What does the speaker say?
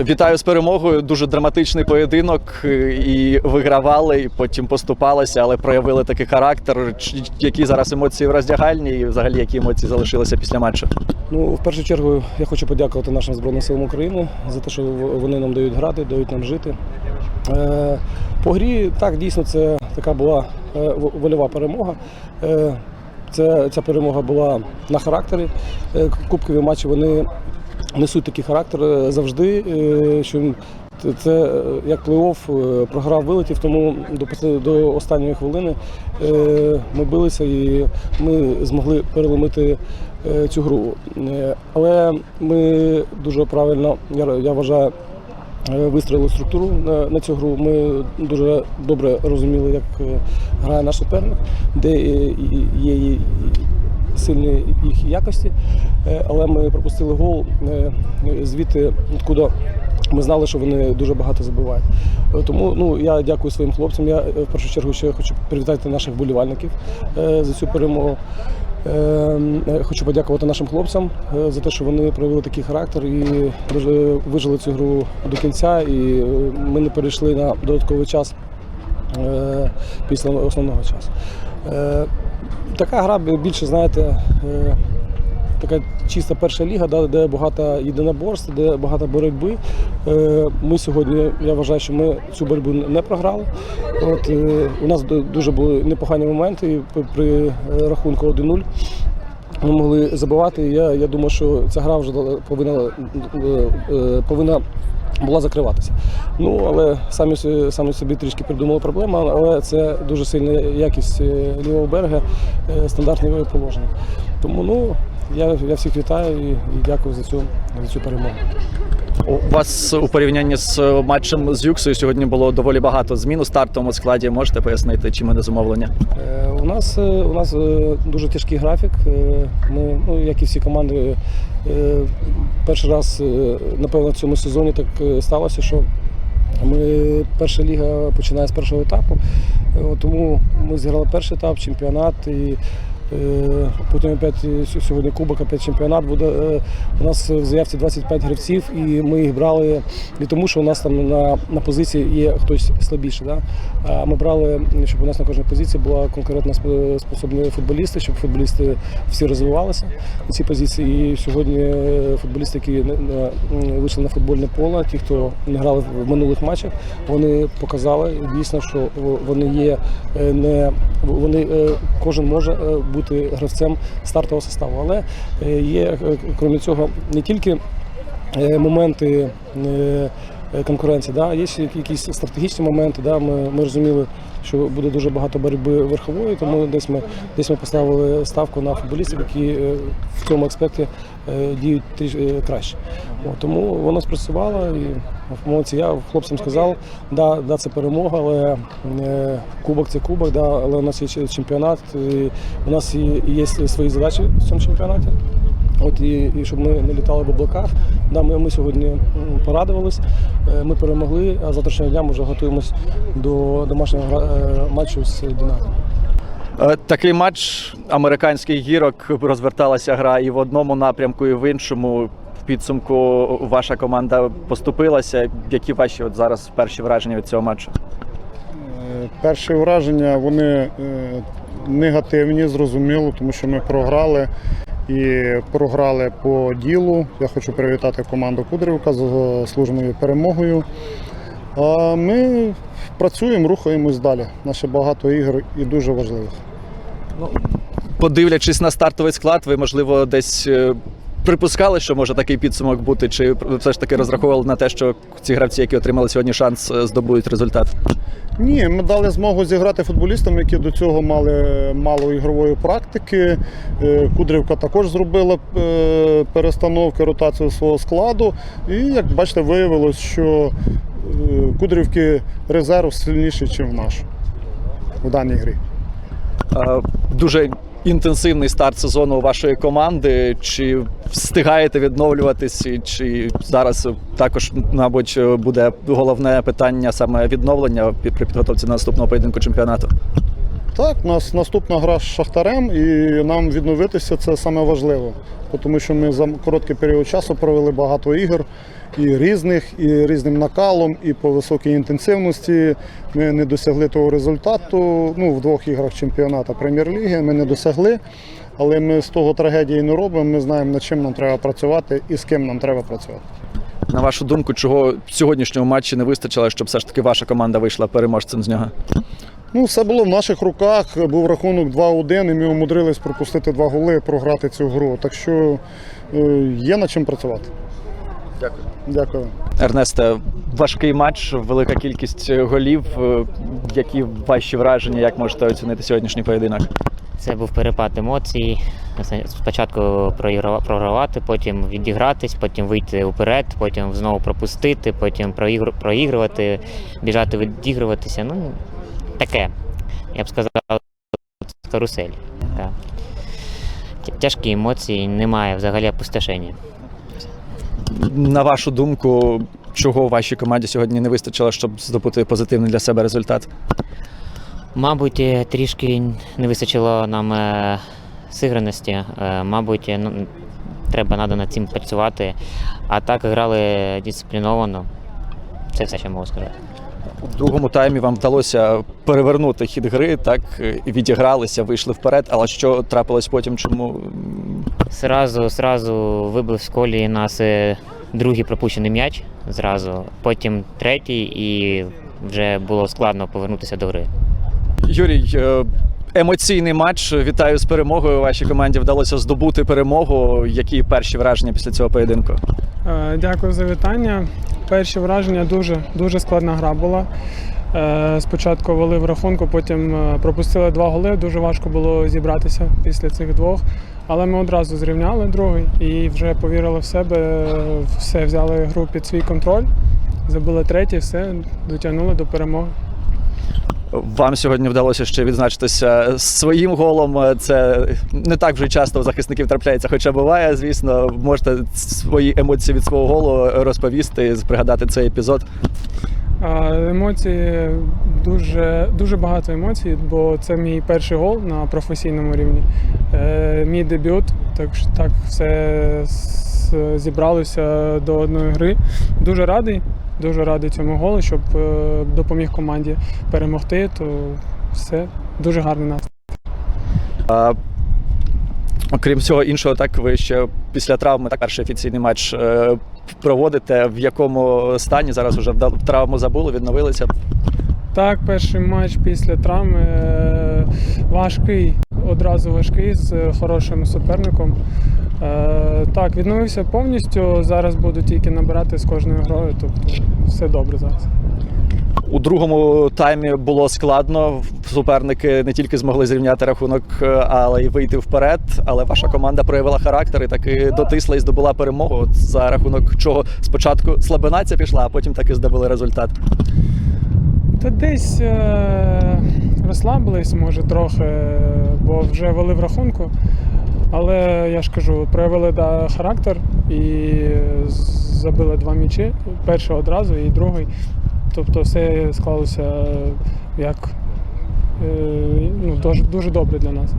Вітаю з перемогою. Дуже драматичний поєдинок. е, І вигравали, і потім поступалися, але проявили такий характер. Які зараз емоції в роздягальні, і взагалі які емоції залишилися після матчу? Ну, в першу чергу, я хочу подякувати нашим Збройним силам України за те, що вони нам дають грати, дають нам жити. Е, По грі, так, дійсно, це така була е, вольова перемога. Це, ця перемога була на характері. Кубкові матчі вони несуть такий характер е, завжди. е, Що це- е, як плей-офф, програв вилетів, тому до, до останньої хвилини ми билися і ми змогли переломити цю гру. Але ми дуже правильно, я, вважаю, вистроїли структуру на, цю гру. Ми дуже добре розуміли, як грає наш суперник, де є сильні їх якості, Е, але ми пропустили гол е, звідти, откуда ми знали, що вони дуже багато забивають. Е, Тому ну, я дякую своїм хлопцям. Я в першу чергу ще хочу привітати наших болівальників за цю перемогу. Хочу подякувати нашим хлопцям за те, що вони проявили такий характер і вижили цю гру до кінця. І ми не перейшли на додатковий час після основного часу. Така гра більше, знаєте, е, така чиста перша ліга, де багато єдиноборств, де багато боротьби. Е, Ми сьогодні, я вважаю, що ми цю боротьбу не програли. От, е, у нас дуже були непогані моменти при- рахунку 1-0. Ми могли забивати. Я, я думаю, що ця гра вже повинна, повинна була закриватися. Ну, але самі, самі собі трішки придумали проблему, але це дуже сильна якість е, лівого берега, е, стандартне положення. Тому ну, я, я всіх вітаю і, і дякую за цю, за цю перемогу. У вас у порівнянні з матчем з Юксою сьогодні було доволі багато змін у стартовому складі. Можете пояснити, чим вони зумовлення? Е, У нас, е, у нас е, дуже тяжкий графік. Е, Ми, ну, як і всі команди, е, перший раз, е, напевно, в цьому сезоні так е, сталося, що ми перша ліга починає з першого етапу. Е, Тому ми зіграли перший етап, чемпіонат і. Е, Потім опять е, сьогодні кубок, опять чемпіонат буде. Е, У нас в заявці 25 гравців, і ми їх брали не тому, що у нас там на, на позиції є хтось слабіший. Да? А ми брали, щоб у нас на кожній позиції була конкурентно сп- способні футболісти, щоб футболісти всі розвивалися на цій позиції. І сьогодні футболісти, які вийшли на футбольне поле, ті, хто не грали в минулих матчах, вони показали дійсно, що вони є не вони кожен може е, бути гравцем стартового составу. Але е, є, е, крім цього, не тільки е, моменти конкуренції, да, є ще якісь стратегічні моменти. Да, ми, ми розуміли, що буде дуже багато боротьби верхової, тому десь ми, десь ми поставили ставку на футболістів, які е, в цьому аспекті е, діють тріш- е, краще. Тому воно спрацювало і в молодці. Я хлопцям сказав, да, да, це перемога, але кубок це кубок, да, але у нас є чемпіонат, і у нас є свої задачі в цьому чемпіонаті. От і, і щоб ми не літали в облаках. Да, ми, ми сьогодні порадувались, е, ми перемогли, а завтрашнього дня ми вже готуємось до домашнього е, матчу з Динамо. Е, Такий матч американських гірок розверталася гра і в одному напрямку, і в іншому. В підсумку ваша команда поступилася. Які ваші от зараз перші враження від цього матчу? Перші враження вони негативні, зрозуміло, тому що ми програли і програли по ділу. Я хочу привітати команду Кудрівка з заслуженою перемогою. А ми працюємо, рухаємось далі. Наші багато ігор і дуже важливих. Подивлячись на стартовий склад, ви можливо десь е, припускали, що може такий підсумок бути, чи все ж таки розраховували на те, що ці гравці, які отримали сьогодні шанс, е, здобудуть результат? Ні, ми дали змогу зіграти футболістам, які до цього мали мало ігрової практики. Е, Кудрівка також зробила е, перестановки, ротацію свого складу. І як бачите, виявилось, що е, Кудрівки резерв сильніший, ніж наш в даній грі. Дуже інтенсивний старт сезону у вашої команди. Чи встигаєте відновлюватись, чи зараз також, мабуть, буде головне питання саме відновлення при підготовці наступного поєдинку чемпіонату? Так, у нас наступна гра з Шахтарем, і нам відновитися це саме важливо. Тому що ми за короткий період часу провели багато ігор і різних, і різним накалом, і по високій інтенсивності. Ми не досягли того результату. Ну, в двох іграх чемпіонату прем'єр-ліги ми не досягли. Але ми з того трагедії не робимо. Ми знаємо, над чим нам треба працювати і з ким нам треба працювати. На вашу думку, чого в сьогоднішньому матчі не вистачило, щоб все ж таки ваша команда вийшла переможцем з нього? Ну, все було в наших руках. Був рахунок 2-1, і ми умудрились пропустити два голи, програти цю гру. Так що е, є над чим працювати. Дякую. Дякую. Ернесте, важкий матч, велика кількість голів. Е, Які ваші враження, як можете оцінити сьогоднішній поєдинок? Це був перепад емоцій. Спочатку програвати, потім відігратись, потім вийти уперед, потім знову пропустити, потім проігрувати, біжати відігруватися. Ну, таке. Я б сказав, карусель. Так. Тяжкі емоції, немає взагалі опустошення. На вашу думку, чого вашій команді сьогодні не вистачило, щоб здобути позитивний для себе результат? Мабуть, е, трішки не вистачило нам сиграності. Е, Мабуть, е, ну, треба надо над цим працювати. А так грали дисципліновано. Це все, що можу сказати. У другому таймі вам вдалося перевернути хід гри, так відігралися, вийшли вперед. Але що трапилось потім? Чому Сразу, сразу вибив з колії нас другий пропущений м'яч зразу, потім третій, і вже було складно повернутися до гри. Юрій? е, Емоційний матч. Вітаю з перемогою. Вашій команді вдалося здобути перемогу. Які перші враження після цього поєдинку? Е, Дякую за вітання. Перші враження дуже, дуже складна гра була. Е, Спочатку вели в рахунку, потім пропустили два голи. Дуже важко було зібратися після цих двох. Але ми одразу зрівняли другий і вже повірили в себе, все взяли гру під свій контроль, забили третій, все, дотягнули до перемоги. Вам сьогодні вдалося ще відзначитися своїм голом. Це не так вже часто у захисників трапляється, хоча буває, звісно. Можете свої емоції від свого голу розповісти, пригадати цей епізод. Емоції дуже, дуже багато емоцій, бо це мій перший гол на професійному рівні. Е, мій дебют, так що так все зібралося до одної гри. Дуже радий, дуже радий цьому голу, щоб е, допоміг команді перемогти. То все дуже гарний настрій. А, окрім всього іншого, так ви ще після травми так перший офіційний матч е, проводите. В якому стані зараз вже травму забули, відновилися? Так, перший матч після травми е, важкий, одразу важкий з хорошим суперником. Е, Так, відновився повністю. Зараз буду тільки набирати з кожною грою, тобто все добре зараз. У другому таймі було складно. Суперники не тільки змогли зрівняти рахунок, е, але й вийти вперед. Але ваша команда проявила характер і таки дотисла і здобула перемогу. От за рахунок чого спочатку слабина ця пішла, а потім таки здобули результат. Та десь е, розслабились, може, трохи, бо вже вели в рахунку. Але я ж кажу, проявили да, характер і забили два м'ячі. Перший одразу і другий. Тобто все склалося як е, ну, дуже, дуже добре для нас.